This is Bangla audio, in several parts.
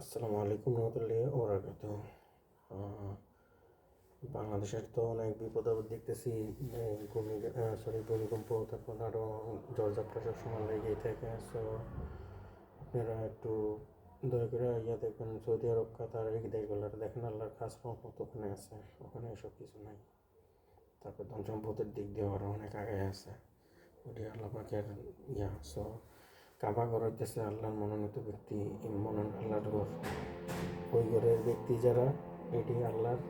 আসসালামু আলাইকুম রহমতুল্লাহ ওবরাকাত বাংলাদেশের তো অনেক বিপদ আপদ দেখতেছি ভূমি সরি ভূমিকম্প, তারপর আরও জলযাত্রা সব সময় লেগেই থাকে সো আপনারা একটু দয়া করে ইয়া দেখবেন, সৌদি আরব, কাতার, এই দেশগুলো দেখেন, আল্লাহর খাস রহমত ওখানে আছে, ওখানে এসব কিছু নাই। তারপর ধন সম্পদের দিক দিয়ে আরও অনেক আগে আছে। ওটি আল্লাহ পাকের ইয়া সো কাবা ঘর হইতেছে আল্লাহর মনোনীত ব্যক্তি মনন আল্লাহর ঘর। ওই ঘরের ব্যক্তি যারা, এটি আল্লাহর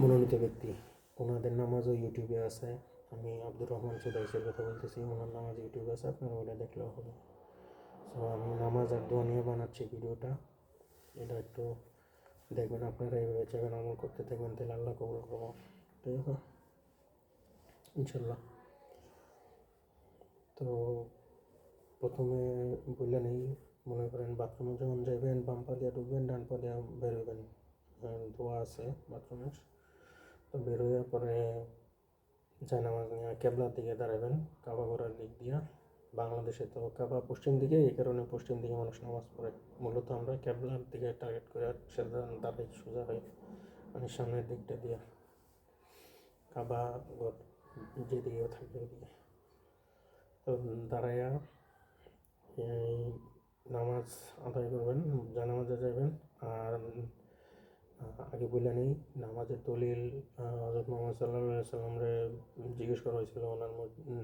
মনোনীত ব্যক্তি। ওনাদের নামাজও ইউটিউবে আছে। আমি আব্দুর রহমান সুদাইসের কথা বলতেছি, ওনার নামাজ ইউটিউবে আছে, আপনারা ওটা দেখলেও হবে। সো আমি নামাজ আর দোয়া নিয়ে বানাচ্ছি ভিডিওটা। এটা একটু দেখবেন আপনারা, এইভাবে চাইবেন আমল করতে থাকবেন, তাহলে আল্লাহ কবুল করব। ঠিক আছে? ইনশাল্লাহ। তো প্রথমে বললে নেই মনে করেন বাথরুমে যখন যাইবেন, বাম পা ঢুকবেন, ডান পা বেরোবেন ধোয়া আছে বাথরুমের তো বেরোয় পরে জায়নামাজ নিয়ে কেবলার দিকে দাঁড়াবেন কাবা ঘোরার দিক দিয়া। বাংলাদেশে তো কাবা পশ্চিম দিকে, এই কারণে পশ্চিম দিকে মানুষ নামাজ পড়ে। মূলত আমরা কেবলার দিকে টার্গেট করে সেটা দাঁড়াই সোজা হয়ে মানে সামনের দিকটা দিয়া। কাবা ঘর যেদিকেও থাকবে ওদিকে। তো দাঁড়াইয়া এই নামাজ আদায় করবেন, জানামাজে যাবেন। আর আগে বলে নেই, নামাজের দলিল হজরত মোহাম্মদ সাল্লাহ সাল্লামরে জিজ্ঞেস করা হয়েছিল ওনার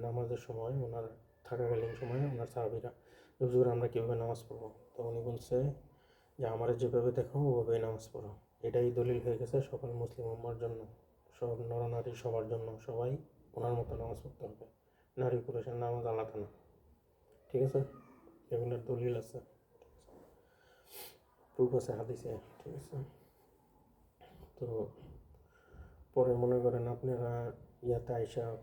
নামাজের সময়, ওনার থাকাকালীন সময়, ওনার সাহাবিরা হুজুর, আমরা কীভাবে নামাজ পড়ব? তো উনি বলছে যে, আমার যেভাবে দেখো, ওভাবেই নামাজ পড়ো। এটাই দলিল হয়ে গেছে সকল মুসলিম উম্মার জন্য। সব নরনারী সবার জন্য সবাই ওনার মতো নামাজ পড়তে হবে। নারী পুরুষের নামাজ আলাদা না। ঠিক আছে? এগুলোর দলিল আছে। প্রুফ আছে, হাদিসে ঠিক আছে। তো পরে মনে করেন আপনারা ইয়াতে আইসা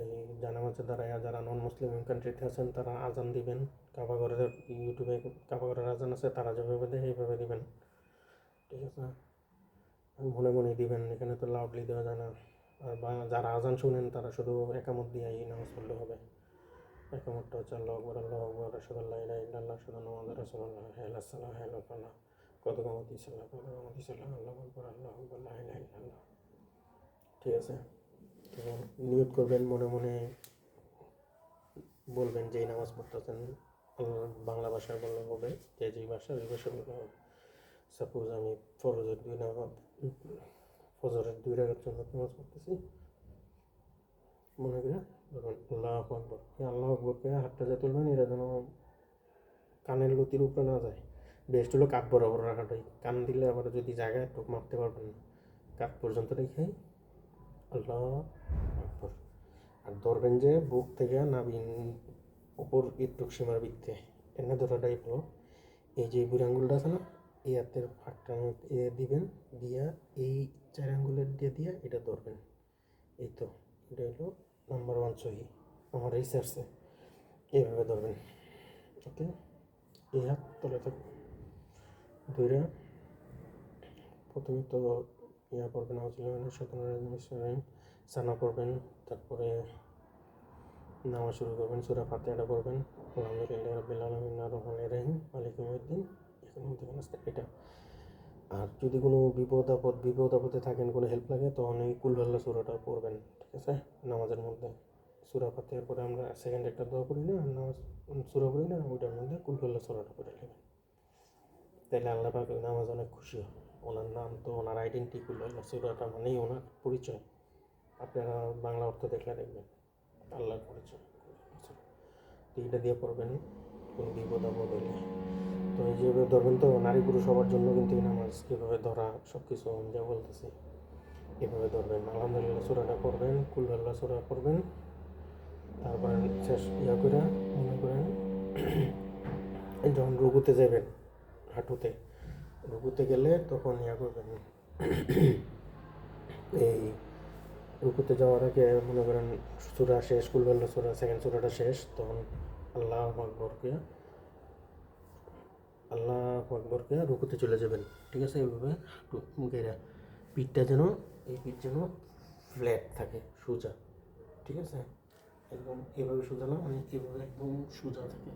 এই জানামাজের দ্বারা যারা নন মুসলিম কান্ট্রিতে আছেন, তারা আজান দিবেন। কাবাগরের ইউটিউবে কাবাগরের আজান আছে, তারা যেভাবে দেয় এইভাবে দিবেন। ঠিক আছে? মনে মনে দিবেন, এখানে তো লাউডলি দেওয়া যায় না। আর বা যারা আজান শুনেন, তারা শুধু একামত দিয়ে নামাজ পড়লে হবে। একামতটা হচ্ছে আল্লাহ আকবর আল্লাহ আকবর রসদাল্লাহ ইলাহ ইল্লাল্লাহ শুধু নামাজ রসদাল্লাহ হেলা সাল্লাহ হেলা ফাল্লাহ কত কামতি সাল্লাহ কত কামতি সাল্লাহ আল্লাহ আকবর আল্লাহ আকবর, লা ইলাহ ইল্লাল্লাহ। ঠিক আছে? তো নিয়োগ করবেন, মনে মনে বলবেন যেই নামাজ পড়তেছেন বাংলা ভাষায় বললে হবে, যে যেই ভাষা ওই ভাষা বললে হবে। সাপোজ আমি ফরজের দুই নামাজ, ফজরের দুই রাখার জন্য নামাজ পড়তেছি। মনে করে আল্লাহ আকবর আল্লাহ আকবরকে হাতটা যা তুলবেন এটা যেন কানের লতির উপরে না যায় বেস্ট হলো কাঠ বরাবর রাখাটাই কান দিলে আবার যদি জায়গায় একটু মাপতে পারবেন না কাঠ পর্যন্ত রেখে আল্লাহ আকবর আর ধরবেন যে বুক থেকে নাবিন উপর একটু সীমার বিকতে এনে ধরাটাই হলো এই যে বুড়ি আঙ্গুলটা আছে না এই হাতের ফাঁকটা এ দিবেন দিয়া এই চার আঙ্গুলের দিয়ে দিয়া এটা ধরবেন এই তো এটা হলো নাম্বার ওয়ান সহি আমার রিসার্চে এইভাবে ধরবেন। ওকে? এই হাত তলে থাকবে ধরে প্রথমে তো ইয়া করবেন আউজুল্লাহ সানা করবেন। তারপরে নামা শুরু করবেন, সুরা ফাতেহাটা করবেন আলহামদুলিল্লাহ রবিল আলমিন রহমান রহিম। উদ্দিন এখানে থেকে এটা। আর যদি কোনো বিপদ আপদ, বিপদ আপদে থাকেন, কোনো হেল্প লাগে, তখন এই কুলহাল্লা সুরাটা পড়বেন। ঠিক আছে? নামাজের মধ্যে সুরা ফাতেহার পরে আমরা সেকেন্ড একটা দোয়া করি না, নামাজ সুরা করি না, ওইটার মধ্যে কুলহাল্লা সুরাটা পড়ে নেবেন। তাহলে আল্লাহ পাক নামাজ অনেক খুশি হয় ওনার নাম তো, ওনার আইডেন্টি কুলহাল্লা সুরাটা মানেই ওনার পরিচয়। আপনারা বাংলা অর্থ দেখলে দেখবেন, আল্লাহর পরিচয়। তো এইটা দিয়ে পড়বেন, কোনো বিপদ আপদ হলে তো এই যেভাবে ধরবেন তো, নারী পুরুষ সবার জন্য কিন্তু এই নামাজ কীভাবে ধরা সব কিছু আমি যা বলতেছি। এভাবে ধরবেন? আলহামদুলিল্লাহ সুরাটা করবেন কুলহাল্লা সুরা করবেন তারপরে শেষ ইয়া করে মনে করেন যখন রুগুতে যাবেন, হাঁটুতে রুগুতে গেলে তখন ইয়া করবেন। এই রুকুতে যাওয়ার আগে মনে করেন সুরা শেষ কুলবেল্লা সুরা সেকেন্ড সুরাটা শেষ, তখন আল্লাহ আকবরকে আল্লাহ আকবরকে রুকুতে চলে যাবেন। ঠিক আছে? এইভাবে গেরা পিঠটা যেন এই পিঠ যেন ফ্ল্যাট থাকে, সোজা। ঠিক আছে? একদম এভাবে সোজা না মানে এভাবে একদম সোজা থাকে।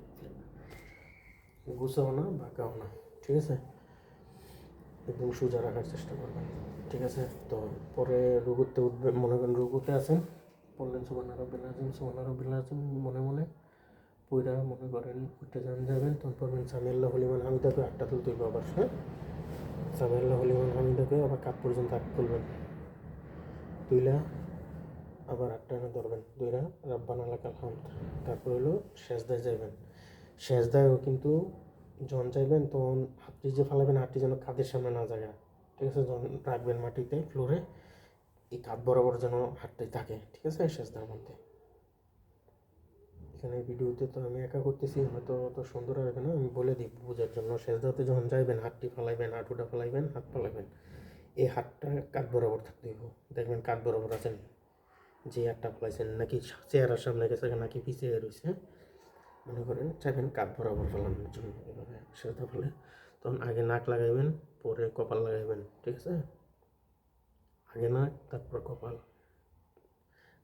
গুছাও না, বাঁকাও না, ঠিক আছে? একদম সোজা রাখার চেষ্টা করবেন, ঠিক আছে? তো পরে রুগুতে উঠবে, মনে করেন রুগুতে আছেন, বললেন সুবর্ণা রবিল আজিম সুবর্ণা রবিল আজিম মনে মনে পুইরা মনে করেন, উঠতে যান, যাবেন। তখন পড়বেন, সামিয়াল্লাহ হলিমান হামিদাকে আটটা তুলতে হইব আবার হ্যাঁ? সামিয়াল্লাহ হলিমান হামিদাকে আবার কাপ পর্যন্ত আট তুলবেন। তুইলা আবার এনে ধরবেন। দুইরা রাব্বান আলাকাল হামদ তারপর হলো শেষদায় যাইবেন। শেষদায়ও কিন্তু যখন চাইবেন তখন হাতটি যে ফালাবেন, হাতটি যেন কাঁধের সামনে না যায় ঠিক আছে? যখন রাখবেন মাটিতে, ফ্লোরে, এই কাঁধ বরাবর যেন হাতটাই থাকে। ঠিক আছে? শেষদার মধ্যে। এখানে ভিডিওতে তো আমি একা করতেছি, হয়তো অত সুন্দর আসবে না। আমি বলে দিই, বোঝার জন্য। শেষদাতে যখন যাইবেন, হাতটি ফালাইবেন, হাঁটুটা ফালাইবেন, হাত ফালাইবেন। এই হাতটা কাঠ বরাবর থাকতে হইব। দেখবেন কাঠ বরাবর আছেন, যে হাতটা ফালাইছেন নাকি চেহারার সামনে গেছে নাকি পিছিয়ে রয়েছে মনে করেন চাইবেন কাঠ বরাবর ফেলানোর জন্য এভাবে সেটা ফেলে তখন আগে নাক লাগাইবেন, পরে কপাল লাগাইবেন, ঠিক আছে? আগে নাক, তারপর কপাল।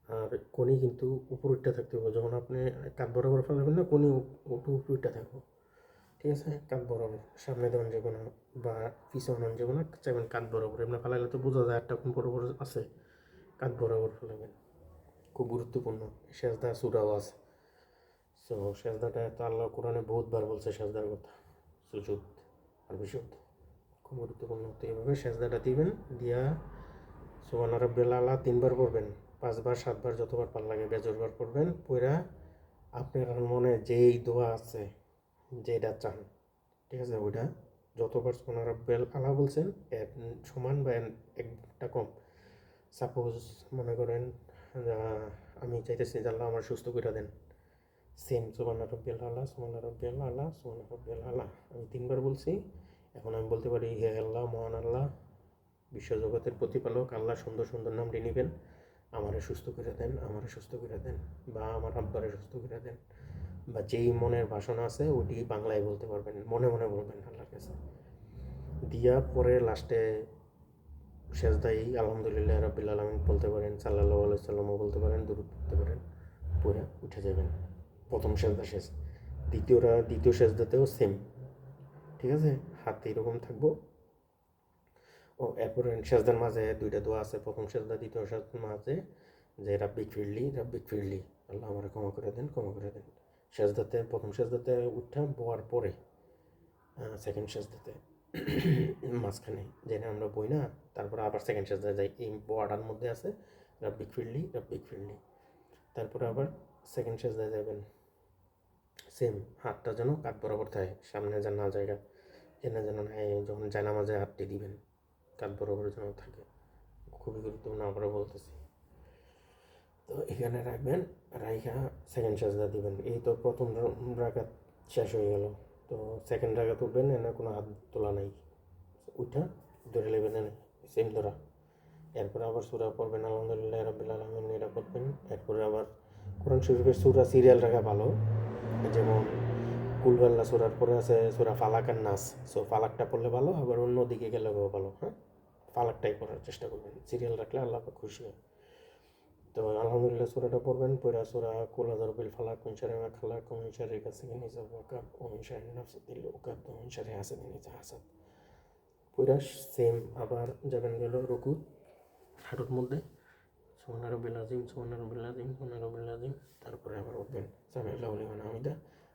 আর কোনি কিন্তু উপর উঠতে থাকতে হবে যখন আপনি কাঠ বরাবর ফেলাবেন না কোনি উপর উপর উঠতে থাকব। ঠিক আছে? কাঁধ বরাবর, সামনে দেবেন যে কোনো বা পিছনে যে কোনো, চাইবেন কাঁধ বরাবর। এমনি ফেলাইলে তো বোঝা যায় একটা কোন বরাবর আছে, কাঁধ বরাবর ফেলাবেন। খুব গুরুত্বপূর্ণ শেষদা সুরাও আছে। সো সেজদাটা তো আল্লাহ কোরআনে বহুতবার বলছে, সেজদার কথা। সুজুদ, আর বিশুদ খুব গুরুত্বপূর্ণ। তো এইভাবে সেজদাটা দিবেন, দিয়া সোহান রব্বেল আল্লাহ তিনবার পড়বেন। পাঁচবার, সাতবার, যতবার পার লাগে বেজরবার পড়বেন। পড়া আপনার মনে যেই দোয়া আছে যেটা চান। ঠিক আছে? ওইটা যতবার সোহান রব্বেল আল্লাহ বলছেন, এর সমান বা একটা কম। সাপোজ মনে করেন আমি চাইতেছি আল্লাহ আমার সুস্থ করে দেন। সেম সুবান রব্বিল আল্লাহ সুবান রব্বিল আল্লাহ সুবান রব্বিল আল্লাহ আমি তিনবার বলছি, এখন আমি বলতে পারি, হে আল্লাহ, মহান আল্লাহ বিশ্বজগতের প্রতিপালক, আল্লাহ সুন্দর সুন্দর নামটি নেবেন। আমারে সুস্থ করে দেন, আমারে সুস্থ করে দেন, বা আমার আব্বারে সুস্থ করে দেন। বা যেই মনের বাসনা আছে ওটি বাংলায় বলতে পারবেন, মনে মনে বলবেন আল্লাহর কাছে। দিয়া পরে লাস্টে শেষদাই আলহামদুলিল্লাহ রবিল আলমিন বলতে পারেন সাল্লাহ আলাইসাল্লামও বলতে পারেন দূর করতে পারেন পরে উঠে যাবেন। প্রথম সেজদা শেষ। দ্বিতীয়টা দ্বিতীয় সেজদাতেও সেম ঠিক আছে? হাতে এরকম থাকব। ও, এরপরে সেজদার মাঝে দুইটা দোয়া আছে, প্রথম সেজদা, দ্বিতীয় সেজদার মাঝে যে, রাব্বিক ফিরলি রাব্বিক ফিরলি। আল্লাহ আমার ক্ষমা করে দেন, ক্ষমা করে দেন। সেজদাতে প্রথম সেজদাতে উঠা, বোয়ার পরে সেকেন্ড সেজদাতে মাঝখানে যেটা আমরা বই না, তারপরে আবার সেকেন্ড সেজদা যাই। এই বোয়াটার মধ্যে আছে রাব্বিক ফিরলি, রাব্বিক ফিল্ডলি তারপরে আবার সেকেন্ড সেজদায় যাবেন। সেম হাতটা যেন কাঠ বরাবর থাকে, সামনে যেন না জায়গা, এনে যেন না যখন জানামাজে হাতটি দিবেন কাঠ বরাবর যেন থাকে। খুবই গুরুত্বপূর্ণ আবারও বলতেছি। তো এখানে রাখবেন, রাইখা সেকেন্ড সেজদা দিবেন। এই তো প্রথম রাগাত শেষ হয়ে গেল। তো সেকেন্ড রাগাত উঠবেন, এনে কোনো হাত তোলা নাই। উঠা, ধরে নেবেন এনে সেম ধরা। এরপরে আবার সুরা পড়বেন, আলহামদুলিল্লাহ রবিল আলমিন এটা পড়বেন এরপরে আবার কোরআন শরীফের সুরা সিরিয়াল রাখা ভালো। যেমন কুলবাল্লা সুরার পরে আছে সুরা ফালাক আর নাস। সো ফালাকটা পড়লে ভালো, আবার অন্য দিকে গেলেও ভালো হ্যাঁ? ফালাকটাই পড়ার চেষ্টা করবেন। সিরিয়াল রাখলে আল্লাহ খুশি হয়। তো আলহামদুলিল্লাহ সুরাটা পড়বেন, পড়া সুরা কুল আদরবিল ফালাক মিনশারে মা খালাক মিনশারে কাসিকে নিজা ওয়াকাব ও মিনশারে নাফসিল উকাব ও মিনশারে হাসাদি নিজা হাসাদ। পড়া সেম আবার যাবেন গেল রুকু, হাঁটুর মধ্যে। সোহানা রবিল আজিম সোহানা রবিল আজিম তারপরে আবার উঠবেন। সামিল্লাহ হামিদা।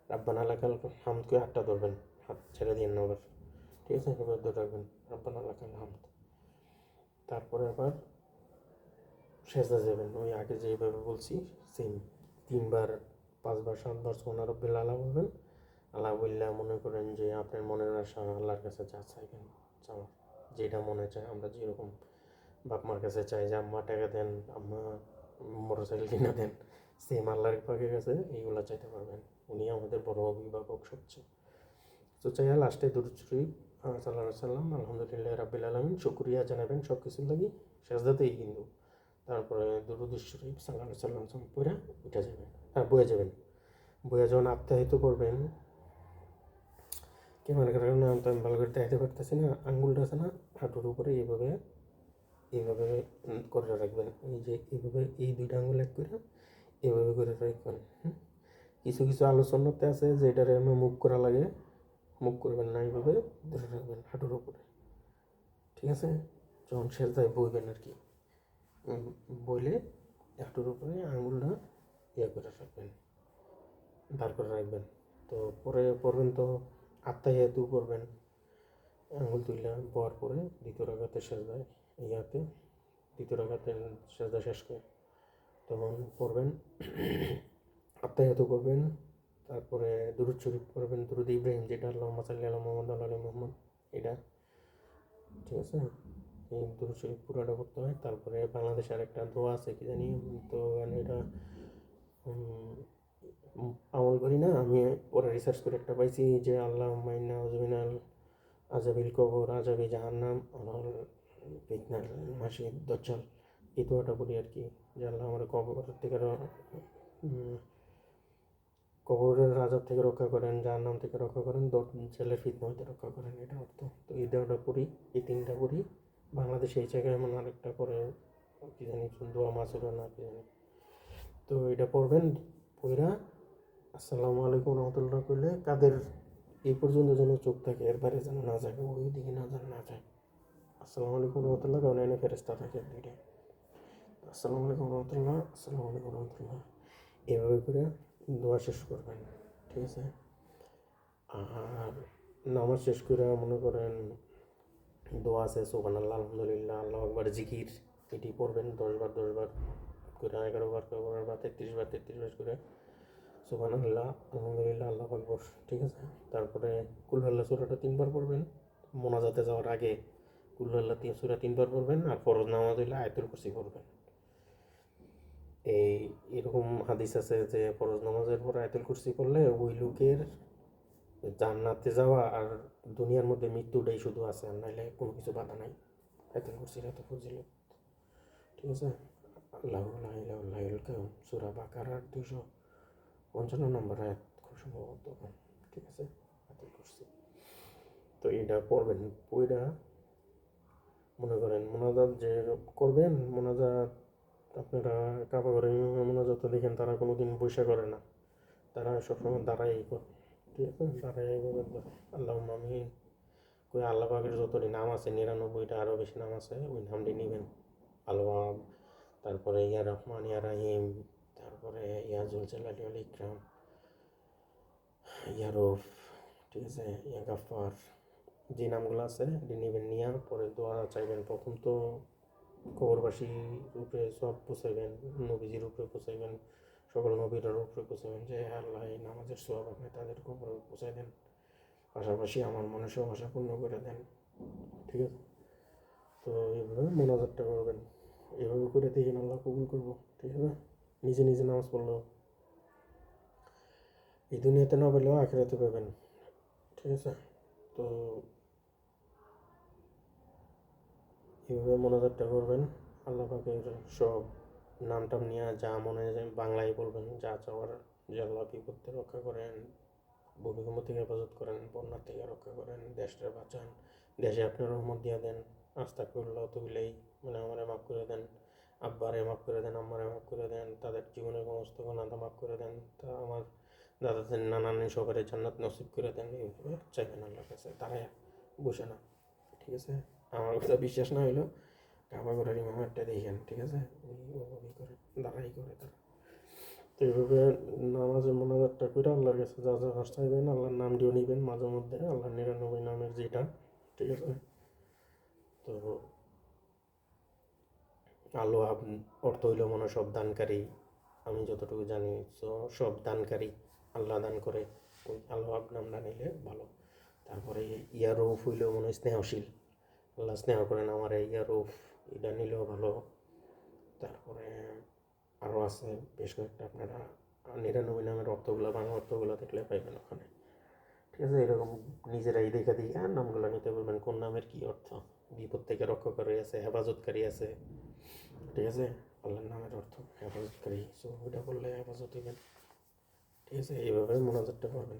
রাব্বান আলাকাল হামদকে আটটা ধরবেন, হাত ছেড়ে দিয়ে আবার। ঠিক আছে? এবার ধরে রাখবেন। রাব্বান আলাকাল হামদ। তারপরে আবার সেজদা যাবেন ওই আগে যেভাবে বলছি সেম তিনবার, পাঁচবার, সাতবার সোহানা রব্বিল আল্লাহ বলবেন। আল্লাহ বললে মনে করেন যে আপনার মনের আশা আল্লাহর কাছে যা চাইবেন চাওয়া যেটা মনে চায়, আমরা যেরকম বাপ মার কাছে চাই যে আম্মা টাকা দেন, আম্মা মোটর সাইকেল কিনে দেন সেম আল্লাহর পাকের কাছে এইগুলো চাইতে পারবেন। উনি আমাদের বড় অভিভাবক সবচেয়ে। তো চাইয়া লাস্টে দুরুদ শরীফ সাল্লাহ সাল্লাম আলহামদুলিল্লাহ রাব্বিল আলমিন, শুক্রিয়া জানাবেন সব কিছুর লাগি। শেষদাতেই কিন্তু তারপরে সাল্লাহ সাল্লাম পরে উঠে যাবেন। হ্যাঁ বয়ে যাবেন। বয়ে যখন আত্মাহিত করবেন ক্যামেরার কারণে আমি তো আমি ভালো করে দেখাতে পারতেছি না, আঙ্গুলটা আছে না, হাঁটুর উপরে এইভাবে এইভাবে করে রাখবেন। এই যে এইভাবে এই দুইটা আঙুল এক করে এইভাবে করে রাখবেন কিছু কিছু আলোচনাতে আছে যে এটারে আমি মুখ করা লাগে, মুখ করবেন না এইভাবে, ধরে রাখবেন হাঁটুর উপরে। ঠিক আছে? যখন সেজদায় বইবেন আর কি। বইলে হাঁটুর উপরে আঙুলটা ইয়ে করে রাখবেন দাঁড় করে রাখবেন। তো পরে পড়বেন তো আত্মায় হেতু করবেন। আঙুল তুইলা বওয়ার পরে দ্বিতীয় রাগাতে সেজদায় ইয়াতে দ্বিতীয় রাগাতে সেজদা শেষ করে তখন পড়বেন হেতু করবেন। তারপরে দুরুদ শরীফ করবেন দুরুদ ইব্রাহিম যেটা আল্লাহ সাল্লি আল্লাহ মোহাম্মদ আল্লাহ মোহাম্মদ, এটা। ঠিক আছে? দুরুদ শরীফ পুরোটা করতে হয়। তারপরে বাংলাদেশে আরেকটা দোয়া আছে কি জানি? তো মানে এটা আমল করি না, আমি পরে রিসার্চ করে একটা পাইছি যে আল্লাহ মাইনা আজমিনাল আজাবিল কবর আজাবি জাহান্নাম আমার ফিতনাল মাসিদ দজ্জাল। এই দোয়াটা বলি আর কি, যে আল্লাহ আমার কবর থেকে কবরের রাজার থেকে রক্ষা করেন যার নাম থেকে রক্ষা করেন দজ্জালের ফিতনা হতে রক্ষা করেন এটা অর্থ। তো এই দোয়াটা পড়ি, এই তিনটা পড়ি। বাংলাদেশে এই জায়গায় এমন আরেকটা করে, কি জানি, দোয়া মাসুরা না, কি জানি। তো এটা পড়বেন, পইরা। আসসালামু আলাইকুম রহমতুল্লাহ করলে কাদের এই পর্যন্ত যেন চোখ থাকে এর বাইরে যেন না যায় ওই দিকে না যেন না যায়। আসসালামু আলাইকুম রহমতুল্লাহ, কারণ এনে ফেরেস্তা থাকে দুইটা আসসালামু আলাইকুম রহমতুল্লাহ, আসসালামু আলাইকুম রহমতুল্লাহ। এভাবে করে দোয়া শেষ করবেন, ঠিক আছে? আর নামাজ শেষ করে মনে করেন দোয়া আছে সোহান আল্লাহ আলহামদুলিল্লাহ, আল্লাহ একবার জিকির, এটি পড়বেন দশবার দশবার করে, এগারো বার করে বা তেত্রিশ বার তেত্রিশ বার করে সোহান আল্লাহ আলহামদুলিল্লাহ, আল্লাহ আকবর, ঠিক আছে? তারপরে কুল্লাল্লাহ সুরাটা তিনবার পড়বেন, মোনাজাতে যাওয়ার আগে কুল্লাল্লাহ তিন, সুরা তিনবার পড়বেন আর ফরজ নামাজ হইলে আয়তুল কুরসি পড়বেন। এই এরকম হাদিস আছে যে, ফরজ নামাজের পর আয়তুল কুরসি পড়লে ওই লোকের জান্নাতে যাওয়া আর দুনিয়ার মধ্যে মৃত্যুটাই শুধু আছে, আর নাইলে কোনো কিছু বাধা নাই। আয়তুল কুরসির এত ফজিল ঠিক আছে? আল্লাহ আল্লাহ সুরা বাকার দুশো পঞ্চান্ন নম্বর আয়াত খুব সম্ভবত। ঠিক আছে? আয়তুল কুরসি তো এটা পড়বেন বইটা মনে করেন মোনাজাত যে করবেন, মোনাজাত আপনারা কাবা ঘরে মোনাজাত দেখেন, তারা কোনো দিন বৈশা করে না। তারা সবসময় দাঁড়াই করে আল্লাহ আমি কই আল্লাহ পাকের যতটি নাম আছে, নিরানব্বইটা আরও বেশি নাম আছে, ওই নামটি নেবেন। আল্লাহ তারপরে ইয়া রহমান, ইয়া রাহিম, তারপরে ইয়া জুল জালালি আল ইকরাম, ইয়া রফ ঠিক আছে, ইয়া গাফার যে নামগুলো আছে, এটি নেবেন নেওয়ার পরে দোয়া চাইবেন। প্রথম তো কবরবাসী রূপে সব পোষাইবেন নবীজির উপরে পোষাইবেন সকল নবীরার উপরে পোষাইবেন যে আল্লাহ, এই নামাজের সব আপনি তাদের উপরে পোষাই দেন। পাশাপাশি আমার মনে সব আশা পূর্ণ করে দেন। ঠিক আছে? তো এইভাবে মোনাজাতটা করবেন। এভাবে করে দেখেন আল্লাহ কবুল করব। ঠিক আছে? নিজে নিজে নামাজ পড়ল এই দুনিয়াতে না পেলেও আখেরাতে পাবেন। ঠিক আছে? তো এইভাবে মোনাজাতটা করবেন। আল্লাহ পাকের সব নাম টাম নিয়ে যা মনে বাংলায় বলবেন, যা চাওয়ার যে আল্লাহ বিপদতে রক্ষা করেন, ভূমিকম্প থেকে হেফাজত করেন বন্যার থেকে রক্ষা করেন দেশটা বাঁচান, দেশে আপনার রহমত দিয়ে দেন আস্থা করলেও তুইলেই মানে আমারে মাফ করে দেন, আব্বারে মাফ করে দেন, আম্মারে মাফ করে দেন, তাদের জীবনের সমস্ত গুণাদা মাফ করে দেন, তা আমার দাদাদের নানান সবারে জান্নাত নসিব করে দেন, এইভাবে চাইবেন আল্লাহর কাছে, তারাই বসে না, ঠিক আছে? আমার কথা বিশ্বাস না হইল। কাবা করার ইমামারটা দেখেন ঠিক আছে? করে দাঁড়াই করে তারা তো এইভাবে নামাজে মোনাজাতটা করে আল্লাহর কাছে যা যা কাজ চাইবেন, আল্লাহর নাম দিয়ে নিবেন মাঝে মধ্যে, আল্লাহর নিরানব্বই নামের যেটা, ঠিক আছে? তো আলো অর্থ হইল মনে সব দানকারী, আমি যতটুকু জানি, তো সব দানকারী আল্লাহ দান করে, ওই আল্লাহ আব নামটা নিলে ভালো। তারপরে ইয়া রৌফ হইলেও মনে স্নেহশীল। আল্লাহ স্নেহ করেন আমার এই ইয়া রৌফ এটা নিলেও ভালো। তারপরে আরও আছে বেশ কয়েকটা আপনারা নিরানব্বই নামের অর্থগুলো, বাংলা অর্থগুলো দেখলে পাইবেন ওখানে। ঠিক আছে, এরকম নিজেরাই দেখে দেখে আর নামগুলো নিতে বলবেন, কোন নামের কী অর্থ? বিপদ থেকে রক্ষাকারী আছে, হেফাজতকারী আছে। ঠিক আছে, আল্লাহর নামের অর্থ, হেফাজতকারী। সো ওইটা বললে হেফাজত হইবেন। ঠিক আছে, এইভাবে মোনাজাতটা করবেন।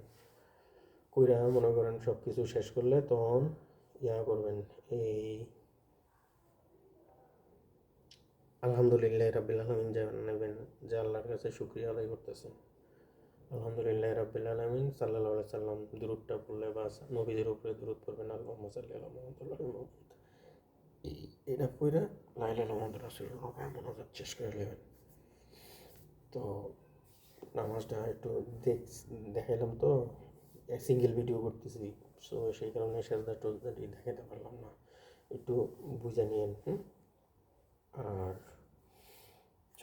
কইরা মনে করেন সব কিছু শেষ করলে তখন ইয়া করবেন, এই আলহামদুলিল্লাহ রাবিল আলমিন যা নেবেন, যে আল্লাহর কাছে শুক্রিয়া আদায় করতেছেন আলহামদুলিল্লাহ, রাব্বিল আলামিন আলাইহি সাল্লাম দুরূদটা পড়লে বা নবীদের উপরে দুরূদ পড়বেন, আল্লাহুম্মা সাল্লি আলা মুহাম্মাদ এটা পড়ে লা ইলাহা ইল্লাল্লাহ মুহাম্মাদুর রাসূলুল্লাহ মনোজাত শেষ করে নেবেন। তো, নামাজটা একটু দেখ, দেখাইলাম তো সিঙ্গেল ভিডিও করতেছি, সো সেই কারণে সেজদা টোজদাটি দেখাতে পারলাম না। একটু বুঝে নিয়েন, হুম? আর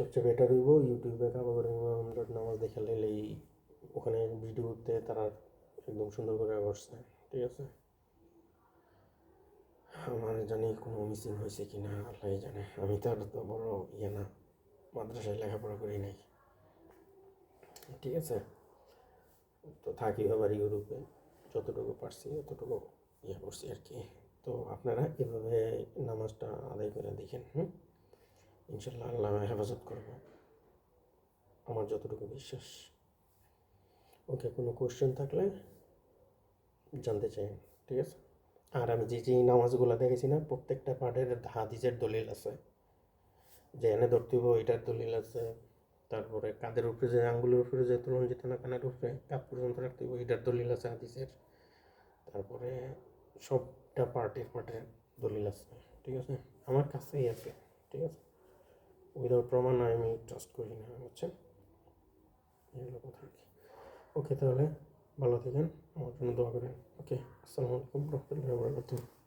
সবচেয়ে বেটার হইব ইউটিউবে কাবা করে হান্ড্রেড নামাজ দেখালে এই ওখানে ভিডিওতে তারা একদম সুন্দর করে করছে ঠিক আছে? আমার জানি কোনো মিসিং হয়েছে কি না আল্লাহ জানে। আমি তো আর তো বড় ইয়ে না, মাদ্রাসায় লেখাপড়া করি নাই। ঠিক আছে? তো থাকি আবার ইউরোপে, যতটুকু পারছি ততটুকু ইয়ে করছি আর কি। তো আপনারা এভাবে নামাজটা আদায় করে দেখেন, হুম? ইনশাল্লাহ আল্লাহ হেফাজত করবে। আমার যতটুকু বিশ্বাস। ওকে কোনো কোয়েশ্চেন থাকলে জানতে চাই, ঠিক আছে? আর আমি যে যে নামাজগুলো দেখেছি না, প্রত্যেকটা পার্টের হাদিসের দলিল আছে। যে এনে ধরতে হইব, এটার দলিল আছে। তারপরে কাদের উপরে যে আঙ্গুলের উপরে যে তুলন যেত না কানের উপরে কাপ পর্যন্ত রাখতে হইব, এটার দলিল আছে হাদিসের। তারপরে সবটা পার্টির পার্টের দলিল আছে, ঠিক আছে? আমার কাছেই আছে, ঠিক আছে? উইদাউট প্রমাণ আমি ট্রাস্ট করি না বুঝছেন? এগুলো কথা আর কি। ওকে তাহলে ভালো থাকেন, আমার জন্য দোয়া করেন। ওকে আসসালামু আলাইকুম, রহমতুল্লাহ বারাকাতুহু।